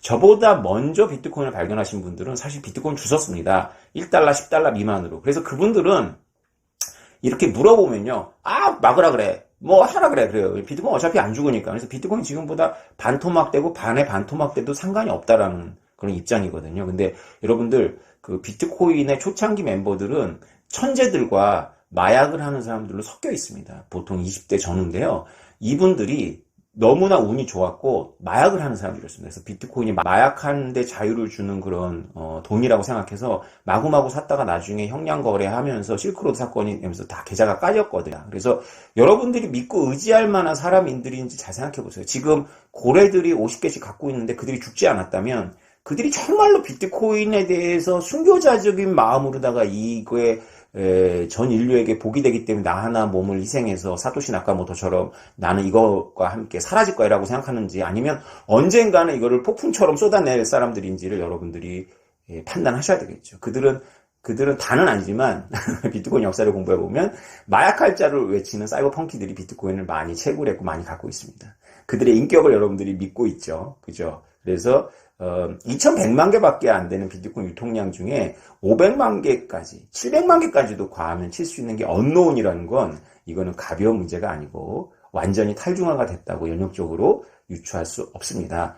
저보다 먼저 비트코인을 발견하신 분들은 사실 비트코인 주셨습니다. 1달러, 10달러 미만으로. 그래서 그분들은 이렇게 물어보면요. 아, 막으라 그래. 뭐 하라 그래. 그래요. 비트코인 어차피 안 죽으니까. 그래서 비트코인 지금보다 반토막 되고 반에 반토막 돼도 상관이 없다라는 그런 입장이거든요. 근데 여러분들 그 비트코인의 초창기 멤버들은 천재들과 마약을 하는 사람들로 섞여 있습니다. 보통 20대 전후인데요. 이분들이 너무나 운이 좋았고 마약을 하는 사람들이었습니다. 그래서 비트코인이 마약하는데 자유를 주는 그런 어, 돈이라고 생각해서 마구마구 샀다가 나중에 형량 거래하면서 실크로드 사건이 되면서 다 계좌가 까졌거든요. 그래서 여러분들이 믿고 의지할 만한 사람인들인지 잘 생각해 보세요. 지금 고래들이 50개씩 갖고 있는데 그들이 죽지 않았다면 그들이 정말로 비트코인에 대해서 순교자적인 마음으로다가 이거에 에, 전 인류에게 복이 되기 때문에 나 하나 몸을 희생해서 사토시 나카모토처럼 나는 이것과 함께 사라질 거야라고 생각하는지 아니면 언젠가는 이거를 폭풍처럼 쏟아낼 사람들인지를 여러분들이 예, 판단하셔야 되겠죠. 그들은 그들은 다는 아니지만 비트코인 역사를 공부해 보면 마약할 자를 외치는 사이버 펑키들이 비트코인을 많이 채굴했고 많이 갖고 있습니다. 그들의 인격을 여러분들이 믿고 있죠. 그죠? 그래서 어, 2,100만 개밖에 안 되는 비트코인 유통량 중에 500만 개까지, 700만 개까지도 과하면 칠 수 있는 게 언노운이라는 건 이거는 가벼운 문제가 아니고 완전히 탈중화가 됐다고 연역적으로 유추할 수 없습니다.